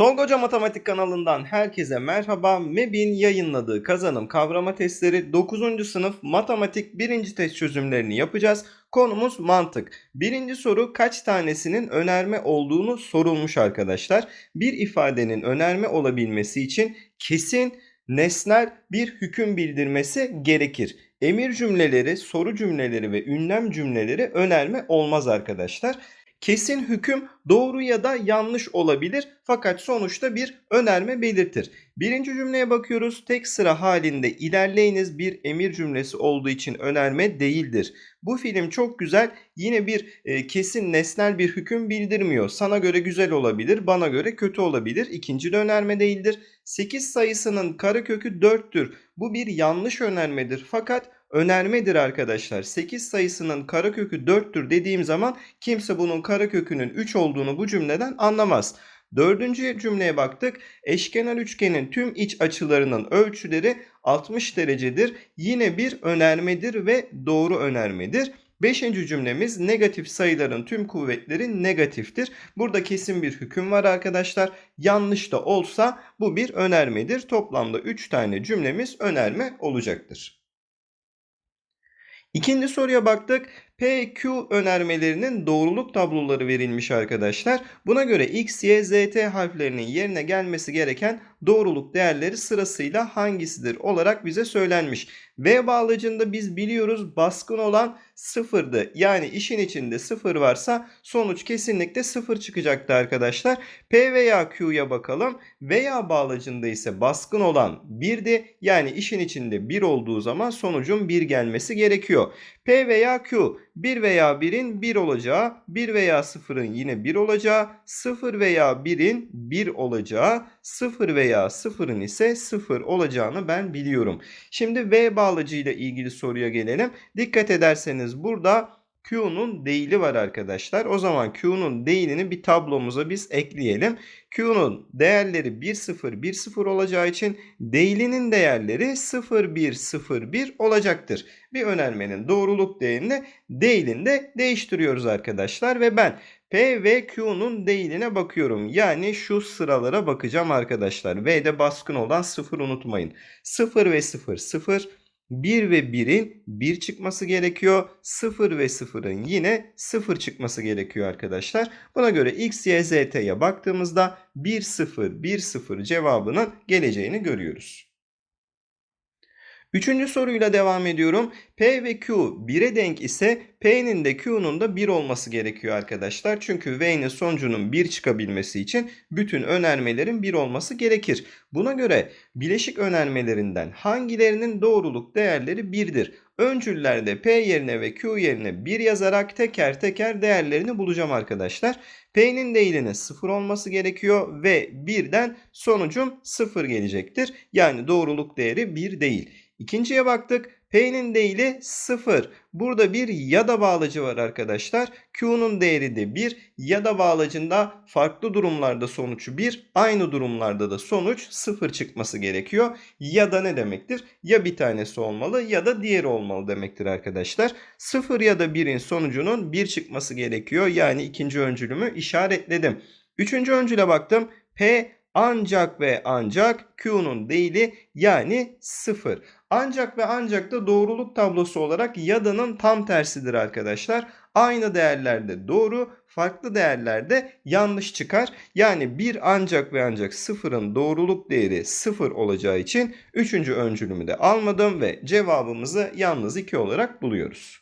Tolga Hoca Matematik kanalından herkese merhaba. MEB'in yayınladığı kazanım kavrama testleri 9. sınıf matematik 1. test çözümlerini yapacağız. Konumuz mantık. Birinci soru kaç tanesinin önerme olduğunu sorulmuş arkadaşlar. Bir ifadenin önerme olabilmesi için kesin nesnel bir hüküm bildirmesi gerekir. Emir cümleleri, soru cümleleri ve ünlem cümleleri önerme olmaz arkadaşlar. Kesin hüküm doğru ya da yanlış olabilir fakat sonuçta bir önerme belirtir. Birinci cümleye bakıyoruz. Tek sıra halinde ilerleyiniz bir emir cümlesi olduğu için önerme değildir. Bu film çok güzel. Yine bir e, kesin nesnel bir hüküm bildirmiyor. Sana göre güzel olabilir, bana göre kötü olabilir. İkinci de önerme değildir. 8 sayısının karekökü 4'tür. Bu bir yanlış önermedir. Fakat önermedir arkadaşlar. 8 sayısının karekökü 4'tür dediğim zaman kimse bunun karekökünün 3 olduğunu bu cümleden anlamaz. Dördüncü cümleye baktık. Eşkenar üçgenin tüm iç açılarının ölçüleri 60 derecedir. Yine bir önermedir ve doğru önermedir. Beşinci cümlemiz negatif sayıların tüm kuvvetleri negatiftir. Burada kesin bir hüküm var arkadaşlar. Yanlış da olsa bu bir önermedir. Toplamda 3 tane cümlemiz önerme olacaktır. İkinci soruya baktık. PQ önermelerinin doğruluk tabloları verilmiş arkadaşlar. Buna göre X, Y, Z, T harflerinin yerine gelmesi gereken doğruluk değerleri sırasıyla hangisidir olarak bize söylenmiş. V bağlacında biz biliyoruz baskın olan sıfırdı. Yani işin içinde sıfır varsa sonuç kesinlikle sıfır çıkacaktı arkadaşlar. P veya Q'ya bakalım. Veya bağlacında ise baskın olan 1'di. Yani işin içinde 1 olduğu zaman sonucun 1 gelmesi gerekiyor. P veya Q 1 veya 1'in 1 olacağı, 1 veya 0'ın yine 1 olacağı, 0 veya 1'in 1 olacağı, 0 veya 0'ın ise 0 olacağını ben biliyorum. Şimdi V bağlacıyla ilgili soruya gelelim. Dikkat ederseniz burada Q'nun değili var arkadaşlar. O zaman Q'nun değilini bir tablomuza biz ekleyelim. Q'nun değerleri 1 0 1 0 olacağı için değilinin değerleri 0 1 0 1 olacaktır. Bir önermenin doğruluk değerini değilinde değiştiriyoruz arkadaşlar ve ben P ve Q'nun değiline bakıyorum. Yani şu sıralara bakacağım arkadaşlar. V'de baskın olan 0 unutmayın. 0 ve 0 0 1 ve 1'in 1 çıkması gerekiyor. 0 ve 0'ın yine 0 çıkması gerekiyor arkadaşlar. Buna göre x, y, z, t'ye baktığımızda 1, 0, 1, 0 cevabının geleceğini görüyoruz. Üçüncü soruyla devam ediyorum. P ve Q 1'e denk ise P'nin de Q'nun da 1 olması gerekiyor arkadaşlar. Çünkü V'nin sonucunun 1 çıkabilmesi için bütün önermelerin 1 olması gerekir. Buna göre bileşik önermelerinden hangilerinin doğruluk değerleri 1'dir? Öncüllerde P yerine ve Q yerine 1 yazarak teker teker değerlerini bulacağım arkadaşlar. P'nin değilinin 0 olması gerekiyor ve 1'den sonucum 0 gelecektir. Yani doğruluk değeri 1 değil. İkinciye baktık. P'nin değili 0. Burada bir ya da bağlacı var arkadaşlar. Q'nun değeri de 1. Ya da bağlacında farklı durumlarda sonuç 1. Aynı durumlarda da sonuç 0 çıkması gerekiyor. Ya da ne demektir? Ya bir tanesi olmalı ya da diğeri olmalı demektir arkadaşlar. 0 ya da 1'in sonucunun 1 çıkması gerekiyor. Yani ikinci öncülümü işaretledim. Üçüncü öncüle baktım. P ancak ve ancak Q'nun değili yani 0. Ancak ve ancak da doğruluk tablosu olarak yada'nın tam tersidir arkadaşlar. Aynı değerlerde doğru, farklı değerlerde yanlış çıkar. Yani bir ancak ve ancak sıfırın doğruluk değeri sıfır olacağı için üçüncü öncülümü de almadım ve cevabımızı yalnız 2 olarak buluyoruz.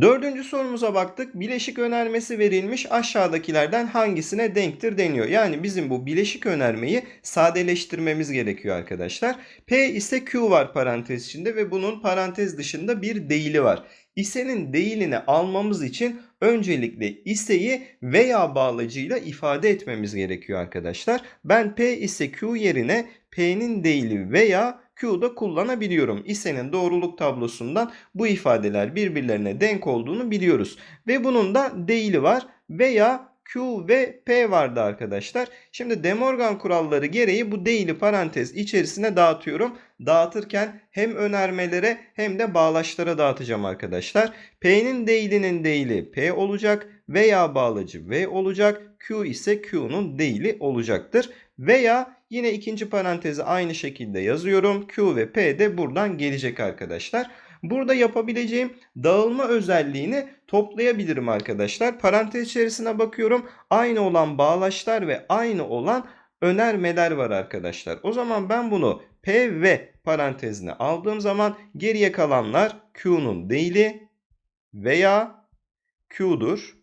Dördüncü sorumuza baktık. Bileşik önermesi verilmiş aşağıdakilerden hangisine denktir deniyor. Yani bizim bu bileşik önermeyi sadeleştirmemiz gerekiyor arkadaşlar. P ise Q var parantez içinde ve bunun parantez dışında bir değili var. İse'nin değilini almamız için öncelikle ise'yi veya bağlacıyla ifade etmemiz gerekiyor arkadaşlar. Ben P ise Q yerine P'nin değili veya Q'da kullanabiliyorum. İse'nin doğruluk tablosundan bu ifadeler birbirlerine denk olduğunu biliyoruz. Ve bunun da değili var veya Q ve P vardı arkadaşlar. Şimdi De Morgan kuralları gereği bu değili parantez içerisine dağıtıyorum. Dağıtırken hem önermelere hem de bağlaçlara dağıtacağım arkadaşlar. P'nin değilinin değili P olacak veya bağlacı V olacak. Q ise Q'nun değili olacaktır. Veya yine ikinci parantezi aynı şekilde yazıyorum. Q ve P de buradan gelecek arkadaşlar. Burada yapabileceğim dağılma özelliğini toplayabilirim arkadaşlar. Parantez içerisine bakıyorum. Aynı olan bağlaçlar ve aynı olan önermeler var arkadaşlar. O zaman ben bunu P ve parantezine aldığım zaman geriye kalanlar Q'nun değili veya Q'dur.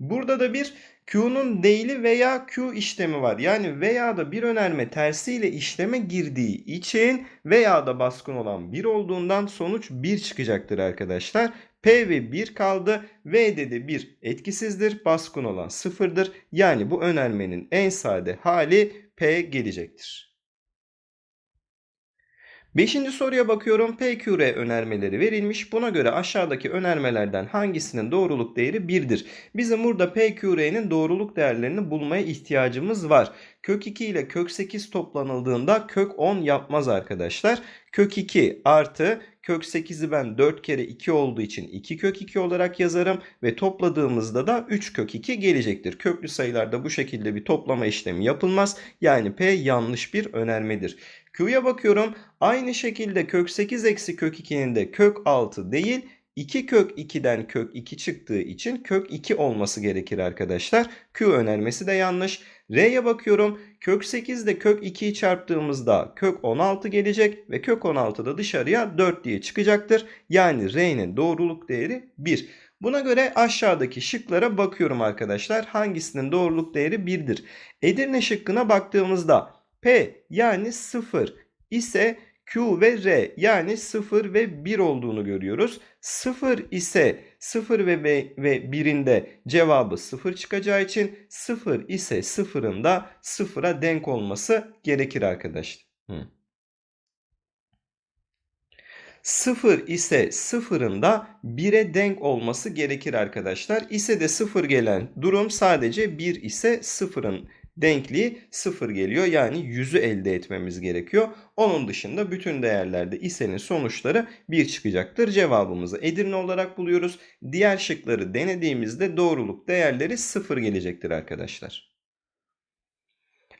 Burada da bir Q'nun değili veya Q işlemi var. Yani veya da bir önerme tersiyle işleme girdiği için veya da baskın olan 1 olduğundan sonuç 1 çıkacaktır arkadaşlar. P ve 1 kaldı. V'de de 1 etkisizdir. Baskın olan 0'dır. Yani bu önermenin en sade hali P gelecektir. Beşinci soruya bakıyorum. PQR önermeleri verilmiş. Buna göre aşağıdaki önermelerden hangisinin doğruluk değeri 1'dir? Bizim burada PQR'nin doğruluk değerlerini bulmaya ihtiyacımız var. Kök 2 ile kök 8 toplanıldığında kök 10 yapmaz arkadaşlar. Kök 2 artı kök 8'i ben 4 kere 2 olduğu için 2 kök 2 olarak yazarım. Ve topladığımızda da 3 kök 2 gelecektir. Köklü sayılarda bu şekilde bir toplama işlemi yapılmaz. Yani P yanlış bir önermedir. Q'ya bakıyorum. Aynı şekilde kök 8 eksi kök 2'nin de kök 6 değil 2 kök 2'den kök 2 çıktığı için kök 2 olması gerekir arkadaşlar. Q önermesi de yanlış. R'ye bakıyorum. Kök 8 ile kök 2'yi çarptığımızda kök 16 gelecek ve kök 16 da dışarıya 4 diye çıkacaktır. Yani R'nin doğruluk değeri 1. Buna göre aşağıdaki şıklara bakıyorum arkadaşlar. Hangisinin doğruluk değeri 1'dir? Edirne şıkkına baktığımızda P yani 0 ise Q ve R yani 0 ve 1 olduğunu görüyoruz. 0 ise 0 ve, ve 1'in de cevabı 0 çıkacağı için 0 ise 0'ın da 0'a denk olması gerekir arkadaşlar. Hı. 0 ise 0'ın da 1'e denk olması gerekir arkadaşlar. İse de 0 gelen durum sadece 1 ise 0'ın denkliği 0 geliyor. Yani 100'ü elde etmemiz gerekiyor. Onun dışında bütün değerlerde ise'nin sonuçları 1 çıkacaktır. Cevabımızı Edirne olarak buluyoruz. Diğer şıkları denediğimizde doğruluk değerleri 0 gelecektir arkadaşlar.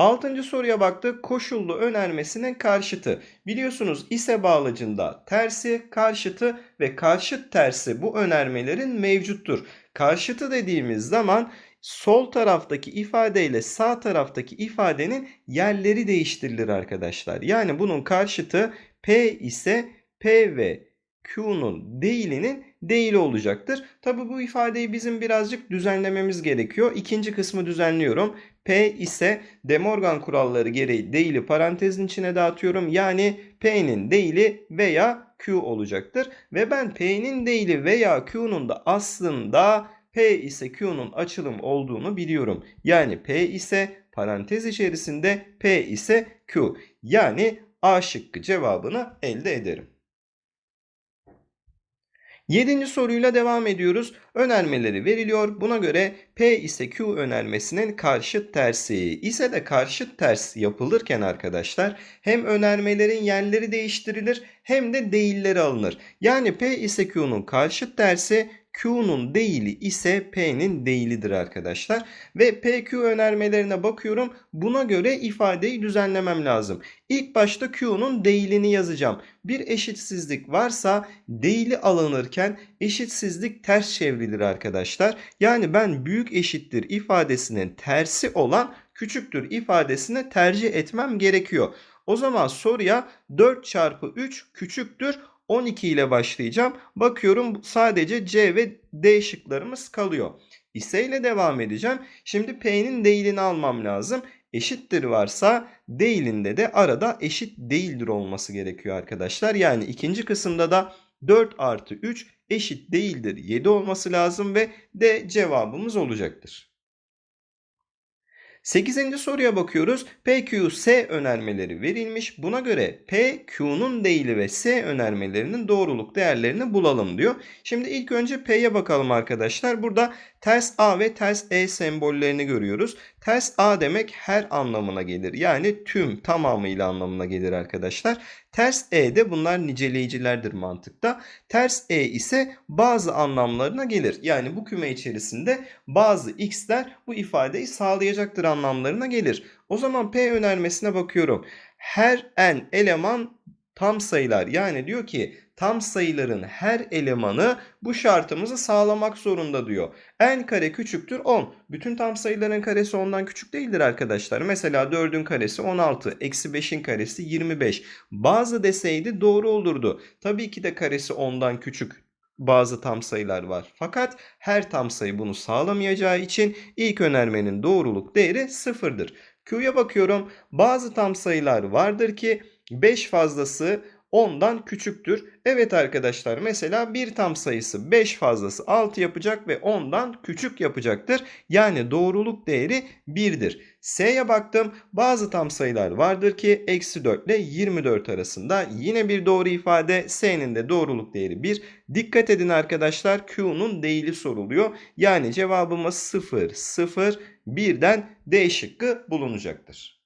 Altıncı soruya baktık. Koşullu önermesinin karşıtı. Biliyorsunuz ise bağlacında tersi, karşıtı ve karşıt tersi bu önermelerin mevcuttur. Karşıtı dediğimiz zaman sol taraftaki ifade ile sağ taraftaki ifadenin yerleri değiştirilir arkadaşlar. Yani bunun karşıtı P ise P ve Q'nun değilinin değili olacaktır. Tabi bu ifadeyi bizim birazcık düzenlememiz gerekiyor. İkinci kısmı düzenliyorum. P ise De Morgan kuralları gereği değili parantezin içine dağıtıyorum. Yani P'nin değili veya Q olacaktır. Ve ben P'nin değili veya Q'nun da aslında P ise Q'nun açılım olduğunu biliyorum. Yani P ise parantez içerisinde P ise Q. Yani A şıkkı cevabını elde ederim. Yedinci soruyla devam ediyoruz. Önermeleri veriliyor. Buna göre P ise Q önermesinin karşıt tersi ise de karşıt ters yapılırken arkadaşlar hem önermelerin yerleri değiştirilir hem de değilleri alınır. Yani P ise Q'nun karşıt tersi Q'nun değili ise P'nin değilidir arkadaşlar. Ve PQ önermelerine bakıyorum. Buna göre ifadeyi düzenlemem lazım. İlk başta Q'nun değilini yazacağım. Bir eşitsizlik varsa değili alınırken eşitsizlik ters çevrilir arkadaşlar. Yani ben büyük eşittir ifadesinin tersi olan küçüktür ifadesini tercih etmem gerekiyor. O zaman soruya 4 çarpı 3 küçüktür 12 ile başlayacağım. Bakıyorum sadece C ve D şıklarımız kalıyor. İse ile devam edeceğim. Şimdi P'nin değilini almam lazım. Eşittir varsa değilinde de arada eşit değildir olması gerekiyor arkadaşlar. Yani ikinci kısımda da 4 artı 3 eşit değildir 7 olması lazım ve D cevabımız olacaktır. 8. soruya bakıyoruz. PQS önermeleri verilmiş. Buna göre PQ'nun değili ve S önermelerinin doğruluk değerlerini bulalım diyor. Şimdi ilk önce P'ye bakalım arkadaşlar. Burada ters A ve ters E sembollerini görüyoruz. Ters A demek her anlamına gelir. Yani tüm tamamıyla anlamına gelir arkadaşlar. Ters E de bunlar niceleyicilerdir mantıkta. Ters E ise bazı anlamlarına gelir. Yani bu küme içerisinde bazı x'ler bu ifadeyi sağlayacaktır anlamlarına gelir. O zaman P önermesine bakıyorum. Her n eleman tam sayılar. Yani diyor ki tam sayıların her elemanı bu şartımızı sağlamak zorunda diyor. n kare küçüktür 10. Bütün tam sayıların karesi 10'dan küçük değildir arkadaşlar. Mesela 4'ün karesi 16, eksi 5'in karesi 25. Bazı deseydi doğru olurdu. Tabii ki de karesi 10'dan küçük bazı tam sayılar var. Fakat her tam sayı bunu sağlamayacağı için ilk önermenin doğruluk değeri sıfırdır. Q'ya bakıyorum. Bazı tam sayılar vardır ki 5 fazlası 10'dan küçüktür. Evet arkadaşlar mesela bir tam sayısı 5 fazlası 6 yapacak ve 10'dan küçük yapacaktır. Yani doğruluk değeri 1'dir. S'ye baktım. Bazı tam sayılar vardır ki eksi 4 ile 24 arasında. Yine bir doğru ifade. S'nin de doğruluk değeri 1. Dikkat edin arkadaşlar Q'nun değili soruluyor. Yani cevabımız 0, 0, 1'den D şıkkı bulunacaktır.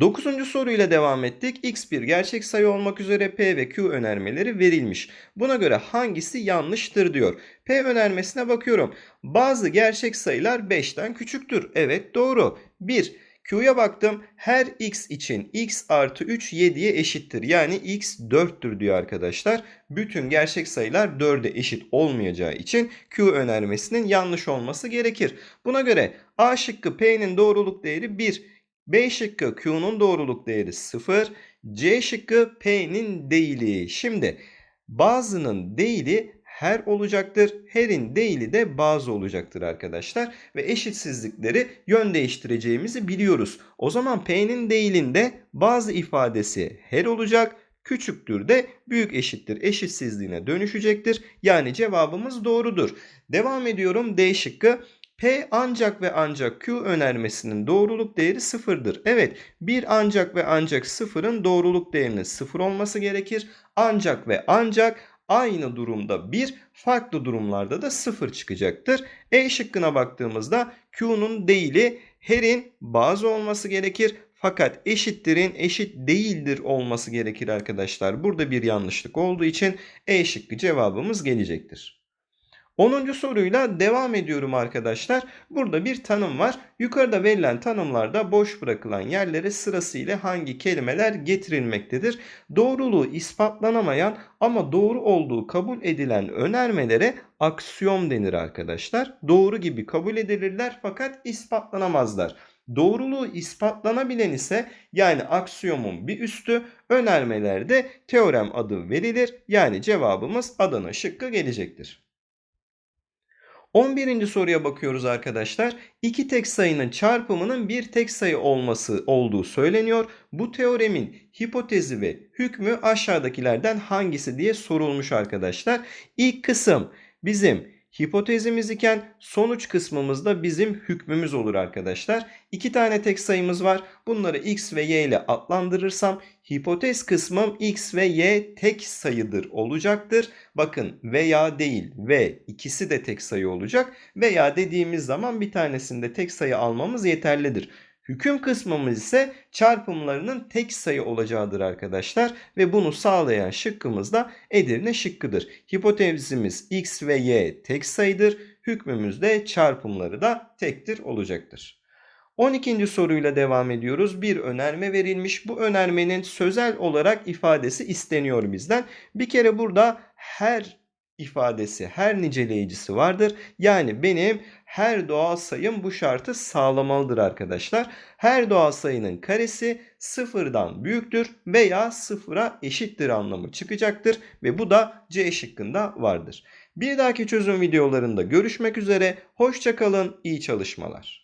Dokuzuncu soruyla devam ettik. X bir gerçek sayı olmak üzere P ve Q önermeleri verilmiş. Buna göre hangisi yanlıştır diyor. P önermesine bakıyorum. Bazı gerçek sayılar 5'ten küçüktür. Evet doğru. 1. Q'ya baktım. Her x için x artı 3 7'ye eşittir. Yani x 4'tür diyor arkadaşlar. Bütün gerçek sayılar 4'e eşit olmayacağı için Q önermesinin yanlış olması gerekir. Buna göre A şıkkı P'nin doğruluk değeri 1. B şıkkı Q'nun doğruluk değeri 0. C şıkkı P'nin değili. Şimdi bazının değili her olacaktır. Her'in değili de bazı olacaktır arkadaşlar. Ve eşitsizlikleri yön değiştireceğimizi biliyoruz. O zaman P'nin değilinde bazı ifadesi her olacak. Küçüktür de büyük eşittir eşitsizliğine dönüşecektir. Yani cevabımız doğrudur. Devam ediyorum D şıkkı. P ancak ve ancak Q önermesinin doğruluk değeri sıfırdır. Evet bir ancak ve ancak sıfırın doğruluk değerinin sıfır olması gerekir. Ancak ve ancak aynı durumda bir farklı durumlarda da sıfır çıkacaktır. E şıkkına baktığımızda Q'nun değili her'in bazı olması gerekir. Fakat eşittirin eşit değildir olması gerekir arkadaşlar. Burada bir yanlışlık olduğu için E şıkkı cevabımız gelecektir. 10. soruyla devam ediyorum arkadaşlar. Burada bir tanım var. Yukarıda verilen tanımlarda boş bırakılan yerlere sırasıyla hangi kelimeler getirilmektedir? Doğruluğu ispatlanamayan ama doğru olduğu kabul edilen önermelere aksiyom denir arkadaşlar. Doğru gibi kabul edilirler fakat ispatlanamazlar. Doğruluğu ispatlanabilen ise yani aksiyomun bir üstü önermelerde teorem adı verilir. Yani cevabımız Adana şıkkı gelecektir. 11. soruya bakıyoruz arkadaşlar. İki tek sayının çarpımının bir tek sayı olması olduğu söyleniyor. Bu teoremin hipotezi ve hükmü aşağıdakilerden hangisi diye sorulmuş arkadaşlar. İlk kısım bizim hipotezimiz iken sonuç kısmımızda bizim hükmümüz olur arkadaşlar. İki tane tek sayımız var. Bunları x ve y ile adlandırırsam hipotez kısmım x ve y tek sayıdır olacaktır. Bakın veya değil ve ikisi de tek sayı olacak. Veya dediğimiz zaman bir tanesinde tek sayı almamız yeterlidir. Hüküm kısmımız ise çarpımlarının tek sayı olacağıdır arkadaşlar. Ve bunu sağlayan şıkkımız da Edirne şıkkıdır. Hipotezimiz x ve y tek sayıdır. Hükmümüz de çarpımları da tektir olacaktır. 12. soruyla devam ediyoruz. Bir önerme verilmiş. Bu önermenin sözel olarak ifadesi isteniyor bizden. Bir kere burada her ifadesi, her niceleyicisi vardır. Yani benim her doğal sayım bu şartı sağlamalıdır arkadaşlar. Her doğal sayının karesi sıfırdan büyüktür veya sıfıra eşittir anlamı çıkacaktır ve bu da C şıkkında vardır. Bir dahaki çözüm videolarında görüşmek üzere. Hoşçakalın, iyi çalışmalar.